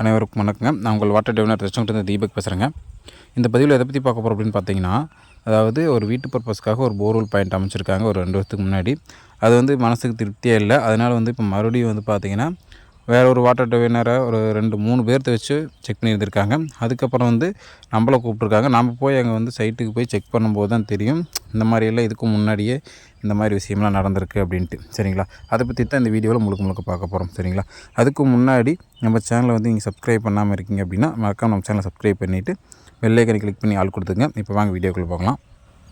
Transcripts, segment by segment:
அனைவருக்கும் வணக்கங்க. நான் உங்கள் வாட்டர் டெவனர் ரெஸ்டாரண்ட் தீபக் பேசுகிறேங்க இந்த பதிவில் எதை பற்றி பார்க்க போகிறோம் அப்படின்னு பார்த்தீங்கன்னா அதாவது ஒரு வீட்டு பர்பஸ்க்காக ஒரு போர்வெல் பாயிண்ட் அமைச்சிருக்காங்க ஒரு ரெண்டு வருஷத்துக்கு முன்னாடி. அது வந்து மனசுக்கு திருப்தியே இல்லை. அதனால் வந்து இப்போ மறுபடியும் வந்து பார்த்தீங்கன்னா வேறு ஒரு வாட்டர் டெவனரை ஒரு ரெண்டு மூணு பேர்த்த வச்சு செக் பண்ணியிருந்திருக்காங்க. அதுக்கப்புறம் வந்து நம்மளை கூப்பிட்ருக்காங்க நம்ம போய் அங்கே வந்து சைட்டுக்கு போய் செக் பண்ணும்போது தான் தெரியும். இந்த மாதிரியெல்லாம் இதுக்கு முன்னாடியே இந்த மாதிரி விஷயம்லாம் நடந்திருக்கு அப்படின்ட்டு. சரிங்களா? அதை பற்றி தான் இந்த வீடியோவில் முழுக்க முழுக்க பார்க்க போகிறோம் சரிங்களா? அதுக்கு முன்னாடி நம்ம சேனலை வந்து நீங்கள் சப்ஸ்கிரைப் பண்ணாமல் இருக்கீங்க அப்படின்னா மறக்காம நம்ம சேனலை சப்ஸ்கிரைப் பண்ணிவிட்டு வெள்ளைக்கனை கிளிக் பண்ணி ஆள் கொடுத்துங்க இப்போ வாங்க வீடியோக்குள்ளே பார்க்கலாம்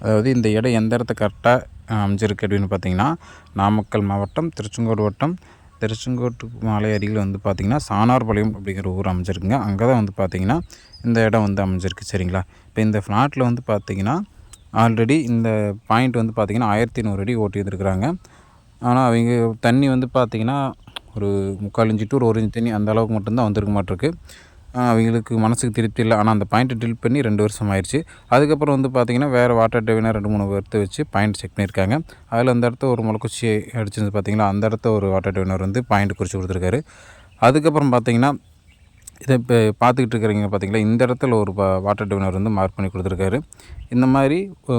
அதாவது இந்த இடம் எந்த இடத்த கரெக்டாக அமைஞ்சிருக்கு அப்படின்னு பார்த்தீங்கன்னா நாமக்கல் மாவட்டம் திருச்செங்கோடு வட்டம். திருச்செங்கோட்டு மலை அருகில் வந்து பார்த்திங்கன்னா சானார்பாளையம் அப்படிங்கிற ஊர் அமைஞ்சிருக்குங்க. அங்கே தான் வந்து பார்த்திங்கன்னா இந்த இடம் வந்து அமைஞ்சிருக்கு. சரிங்களா? இப்போ இந்த ஃப்ளாட்டில் வந்து பார்த்திங்கன்னா ஆல்ரெடி இந்த பாயிண்ட் வந்து பார்த்திங்கன்னா ஆயிரத்தி நூறு அடி ஓட்டியிருந்துருக்குறாங்க ஆனால் அவங்க தண்ணி வந்து பார்த்திங்கன்னா ஒரு முக்கால் இன்ச்சு டு ஒரு இன்ச்சு தண்ணி அந்த அளவுக்கு மட்டும்தான் வந்திருக்க மாட்டிருக்கு. அவங்களுக்கு மனசுக்கு திருப்தி இல்லை. ஆனால் அந்த பாயிண்ட்டை ட்ரில் பண்ணி ரெண்டு வருஷம் ஆயிடுச்சு அதுக்கப்புறம் வந்து பார்த்திங்கன்னா வேறு வாட்டர் டெவினர் ரெண்டு மூணு பேர்த்து வச்சு பாயிண்ட் செக் பண்ணியிருக்காங்க. அதில் அந்த இடத்த ஒரு முளைக்குச்சி அடிச்சிருந்து பார்த்திங்களா? அந்த இடத்த ஒரு வாட்டர் டெவினர் வந்து பாயிண்ட் குறித்து கொடுத்துருக்காரு. அதுக்கப்புறம் பார்த்திங்கன்னா இதை இப்போ பார்த்துக்கிட்டு இருக்கிறீங்க பார்த்தீங்களா? இந்த இடத்துல ஒரு வாட்டர் டிவினர் வந்து மார்க் பண்ணி கொடுத்துருக்காரு. இந்த மாதிரி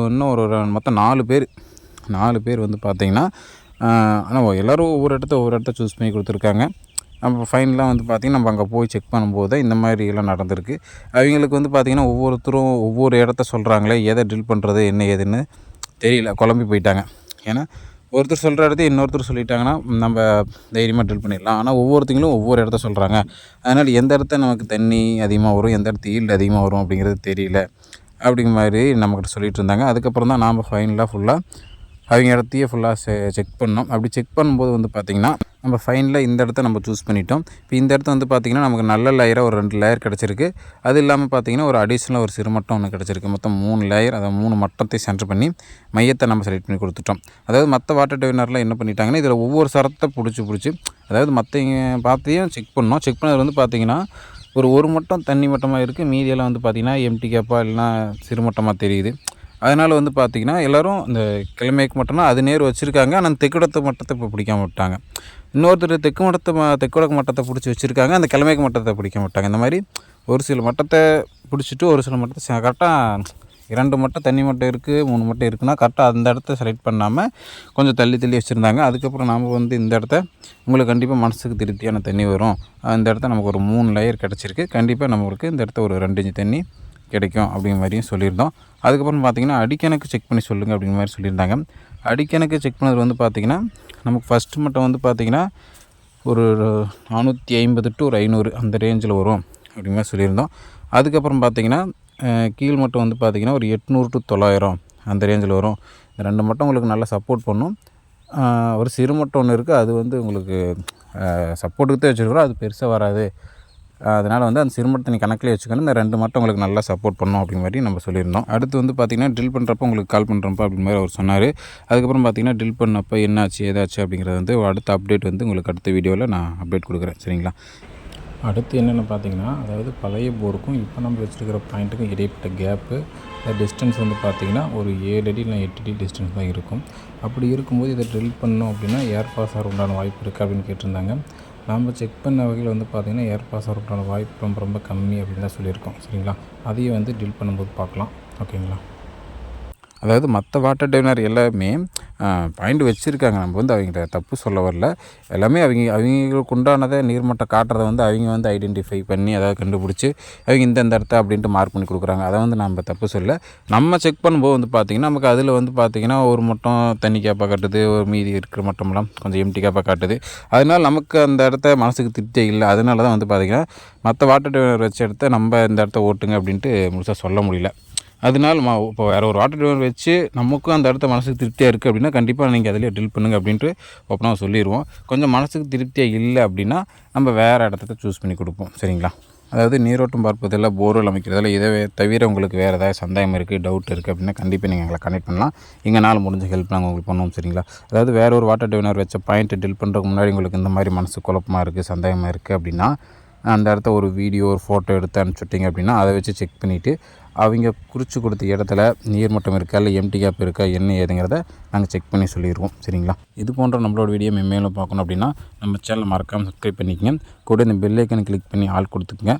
இன்னும் ஒரு மொத்தம் நாலு பேர். நாலு பேர் வந்து பார்த்திங்கன்னா ஆனால் எல்லோரும் ஒவ்வொரு இடத்த ஒவ்வொரு இடத்த சூஸ் பண்ணி கொடுத்துருக்காங்க. நம்ம ஃபைனலாக வந்து பார்த்திங்கன்னா நம்ம அங்கே போய் செக் பண்ணும்போது தான் இந்த மாதிரி எல்லாம் நடந்திருக்கு. அவங்களுக்கு வந்து பார்த்திங்கன்னா ஒவ்வொருத்தரும் ஒவ்வொரு இடத்த சொல்கிறாங்களே எதை ட்ரில் பண்ணுறது என்ன ஏதுன்னு தெரியல. குழம்பி போயிட்டாங்க. ஏன்னா ஒருத்தர் சொல்கிற இடத்த இன்னொருத்தர் சொல்லிட்டாங்கன்னா நம்ம தைரியமாக ட்ரில் பண்ணிடலாம். ஆனால் ஒவ்வொருத்தங்களும் ஒவ்வொரு இடத்த சொல்கிறாங்க அதனால் எந்த இடத்த நமக்கு தண்ணி அதிகமாக வரும் எந்த இடத்து ஈல்டு அதிகமாக வரும் அப்படிங்கிறது தெரியல. அப்படிங்கிற மாதிரி நம்மக்கிட்ட சொல்லிகிட்டு இருந்தாங்க. அதுக்கப்புறம் தான் நாம் ஃபைனலாக ஃபுல்லாக அவங்க இடத்தையே ஃபுல்லாக செ செக் பண்ணோம். அப்படி செக் பண்ணும்போது வந்து பார்த்திங்கன்னா நம்ம ஃபைனில் இந்த இடத்த நம்ம சூஸ் பண்ணிட்டோம். இப்போ இந்த இடத்த வந்து பார்த்திங்கன்னா நமக்கு நல்ல லேயராக ஒரு ரெண்டு லேயர் கிடச்சிருக்கு. அது இல்லாமல் பார்த்திங்கன்னா ஒரு அடிஷ்னலாக ஒரு சிறு மட்டம் ஒன்று கிடச்சிருக்கு. மொத்தம் மூணு லேயர் அதை மூணு மட்டத்தை சென்டர் பண்ணி மையத்தை நம்ம செலக்ட் பண்ணி கொடுத்துட்டோம். அதாவது மற்ற வாட்டர் டெவினரில் என்ன பண்ணிட்டாங்கன்னா இதில் ஒவ்வொரு சரத்தை பிடிச்சி பிடிச்சி அதாவது மற்றவங்க பார்த்தையும் செக் பண்ணோம். செக் பண்ணது வந்து பார்த்திங்கன்னா ஒரு ஒரு மட்டம் தண்ணி மட்டமாக இருக்குது மீதியெல்லாம் வந்து பார்த்திங்கன்னா எம்டி கேப்பாக இல்லைனா சிறுமட்டமாக தெரியுது. அதனால் வந்து பார்த்திங்கன்னா எல்லோரும் இந்த கிழமைக்கு மட்டும்னா அது நேர் வச்சுருக்காங்க. ஆனால் தெக்குடத்து மட்டத்தை இப்போ பிடிக்காம விட்டாங்க. இன்னொருத்தர் தெற்கு மட்டத்தை தெக்குடக்கு மட்டத்தை பிடிச்சி வச்சுருக்காங்க. அந்த கிழமைக்கு மட்டத்தை பிடிக்க மாட்டாங்க. இந்த மாதிரி ஒரு சில மட்டத்தை பிடிச்சிட்டு ஒரு சில மட்டத்தை கரெக்டாக இரண்டு மட்டம் தண்ணி மட்டம் இருக்குது மூணு மட்டம் இருக்குன்னா கரெக்டாக அந்த இடத்த செலக்ட் பண்ணாமல் கொஞ்சம் தள்ளி தள்ளி வச்சுருந்தாங்க. அதுக்கப்புறம் நாம் வந்து இந்த இடத்த உங்களுக்கு கண்டிப்பாக மனசுக்கு திருப்தியான தண்ணி வரும். அந்த இடத்த நமக்கு ஒரு மூணு லேயர் கிடச்சிருக்கு. கண்டிப்பாக நம்மளுக்கு இந்த இடத்த ஒரு ரெண்டு இன்ச்சு தண்ணி கிடைக்கும் அப்படிங்கிற மாதிரியும் சொல்லியிருந்தோம். அதுக்கப்புறம் பார்த்திங்கன்னா அடிக்கணக்கு செக் பண்ணி சொல்லுங்கள் அப்படிங்கிற மாதிரி சொல்லியிருந்தாங்க. அடிக்கணக்கு செக் பண்ணது வந்து பார்த்திங்கன்னா நமக்கு ஃபஸ்ட்டு மட்டும் வந்து பார்த்திங்கன்னா ஒரு நானூற்றி ஐம்பது டு ஒரு ஐநூறு அந்த ரேஞ்சில் வரும் அப்படிங்கிற மாதிரி சொல்லியிருந்தோம். அதுக்கப்புறம் பார்த்திங்கன்னா கீழ் மட்டும் வந்து பார்த்திங்கன்னா ஒரு எட்நூறு டு தொள்ளாயிரம் அந்த ரேஞ்சில் வரும். இந்த ரெண்டு மட்டும் உங்களுக்கு நல்லா சப்போர்ட் பண்ணும். ஒரு சிறு மட்டும் ஒன்று இருக்குது அது வந்து உங்களுக்கு சப்போர்ட்டுக்கு தான் வச்சுருக்குறோம். அது பெருசாக வராது. அதனால் வந்து அந்த சிறுமட்டத்தை நீ கணக்கில் வச்சுக்கணும். இந்த ரெண்டு மட்டும் உங்களுக்கு நல்லா சப்போர்ட் பண்ணும் அப்படிங்கிற மாதிரி நம்ம சொல்லியிருந்தோம். அடுத்து வந்து பார்த்திங்கன்னா ட்ரில் பண்ணுறப்ப உங்களுக்கு கால் பண்ணுறப்ப அப்படிங்கிற மாதிரி அவர் சொன்னார். அதுக்கப்புறம் பார்த்திங்கன்னா ட்ரில் பண்ணப்போ என்னாச்சு ஏதாச்சு அப்படிங்கிறது வந்து அடுத்த அப்டேட் வந்து உங்களுக்கு அடுத்த வீடியோவில் நான் அப்டேட் கொடுக்குறேன். சரிங்களா? அடுத்து என்னென்னு பார்த்தீங்கன்னா அதாவது பழைய போருக்கும் இப்போ நம்ம வச்சுருக்கிற பாயிண்ட்டுக்கும் இடைப்பட்ட கேப்பு டிஸ்டன்ஸ் வந்து பார்த்திங்கன்னா ஒரு ஏழு அடி இல்லை எட்டு அடி டிஸ்டன்ஸ் தான் இருக்கும். அப்படி இருக்கும்போது இதை ட்ரில் பண்ணோம் அப்படின்னா ஏர் பாஸ் ஆகிற உண்டான வாய்ப்பு இருக்குது அப்படின்னு கேட்டிருந்தாங்க. நம்ம செக் பண்ண வகையில் வந்து பார்த்திங்கன்னா ஏர் பாஸ் ஆகிறதுக்கான வாய்ப்பு ரொம்ப ரொம்ப கம்மி அப்படின்னு தான் சொல்லியிருக்கோம். சரிங்களா? அதையும் வந்து டீல் பண்ணும்போது பார்க்கலாம். ஓகேங்களா அதாவது மற்ற வாட்டர் டைனர் எல்லாமே பாயிண்ட் வச்சுருக்காங்க. நம்ம வந்து அவங்கள்ட்ட தப்பு சொல்ல வரல. எல்லாமே அவங்க அவங்களுக்கு உண்டானதை நீர்மட்டம் காட்டுறதை வந்து அவங்க வந்து ஐடென்டிஃபை பண்ணி அதாவது கண்டுபிடிச்சி அவங்க இந்த இந்த இடத்த அப்படின்ட்டு மார்க் பண்ணி கொடுக்குறாங்க. அதை வந்து நம்ம தப்பு சொல்ல. நம்ம செக் பண்ணும்போது வந்து பார்த்திங்கன்னா நமக்கு அதில் வந்து பார்த்திங்கன்னா ஒரு மட்டம் தண்ணி கேப்பாக காட்டுது ஒரு மீதி இருக்கிற மட்டம்லாம் கொஞ்சம் எம்டி கேப்பாக காட்டுது. அதனால் நமக்கு அந்த இடத்த மனசுக்கு திருப்தி இல்லை. அதனால தான் வந்து பார்த்திங்கன்னா மற்ற வாட்டர் டைனர் வச்ச இடத்த நம்ம இந்த இடத்த ஓட்டுங்க அப்படின்ட்டு முழுசாக சொல்ல முடியல. அதனால் மா இப்போ வேறு ஒரு வாட்டர் டிரைவர் வச்சு நமக்கும் அந்த இடத்த மனசுக்கு திருப்தியாக இருக்குது அப்படின்னா கண்டிப்பாக நீங்கள் அதிலே ட்ரில் பண்ணுங்கள் அப்படின்ட்டு ஓப்பனாக சொல்லிடுவோம் கொஞ்சம் மனசுக்கு திருப்தியாக இல்லை அப்படின்னா நம்ம வேறு இடத்த சூஸ் பண்ணி கொடுப்போம். சரிங்களா? அதாவது நீரோட்டம் பார்ப்பதில் போர்வெல் அமைக்கிறதில் இதை தவிர உங்களுக்கு வேறு ஏதாவது சந்தேகம் இருக்குது டவுட் இருக்குது அப்படின்னா கண்டிப்பாக நீங்கள் எங்களை கனெக்ட் பண்ணலாம். எங்களால் முடிஞ்ச ஹெல்ப் நாங்கள் உங்களுக்கு பண்ணுவோம் சரிங்களா? அதாவது வேறு ஒரு வாட்டர் டிவினர் வச்ச பாயிண்ட்டை டில் பண்ணுறதுக்கு முன்னாடி உங்களுக்கு இந்த மாதிரி மனசு குழப்பமாக இருக்குது சந்தேகமாக இருக்குது அப்படின்னா அந்த இடத்த ஒரு வீடியோ ஒரு ஃபோட்டோ எடுத்து அனுப்பிச்சுட்டிங்க அப்படின்னா அதை வச்சு செக் பண்ணிவிட்டு அவங்க குறித்து கொடுத்த இடத்துல நீர்மட்டம் இருக்கா இல்லை எம்டி கேப் இருக்கா என்ன ஏதுங்கிறத நாங்கள் செக் பண்ணி சொல்லிடுவோம் சரிங்களா? இது போன்ற நம்மளோட வீடியோ மேலும் பார்க்கணும் அப்படின்னா நம்ம சேனலை மறக்காமல் சப்ஸ்கிரைப் பண்ணிக்கங்க. கூட இந்த பெல் ஐக்கனை கிளிக் பண்ணி ஆள் கொடுத்துக்குங்க.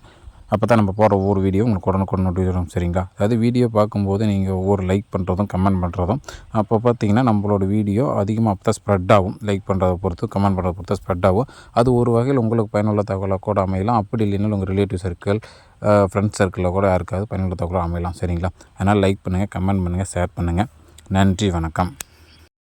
அப்போ தான் நம்ம போடுற ஒவ்வொரு வீடியோ உங்களுக்கு உடனுக்குடன் நோட்டி வரும் சரிங்களா? அதாவது வீடியோ பார்க்கும்போது நீங்கள் ஒவ்வொரு லைக் பண்ணுறதும் கமெண்ட் பண்ணுறதும் அப்போ பார்த்தீங்கன்னா நம்மளோட வீடியோ அதிகமாக அப்போ தான் ஸ்ப்ரெட் ஆகும். லைக் பண்ணுறதை பொறுத்து கமெண்ட் பண்ணுறதை பொறுத்து ஸ்ப்ரெட் ஆகும். அது ஒரு வகையில் உங்களுக்கு பயனுள்ள தகவலாக கூட அமையலாம். அப்படி இல்லைன்னா உங்கள் ரிலேட்டிவ் சர்க்கிள் ஃப்ரெண்ட்ஸ் சர்க்கிளில் கூட யாருக்காவது பயனுள்ள தகவலாக அமையலாம் சரிங்களா? அதனால் லைக் பண்ணுங்கள் கமெண்ட் பண்ணுங்கள் ஷேர் பண்ணுங்கள் நன்றி வணக்கம்.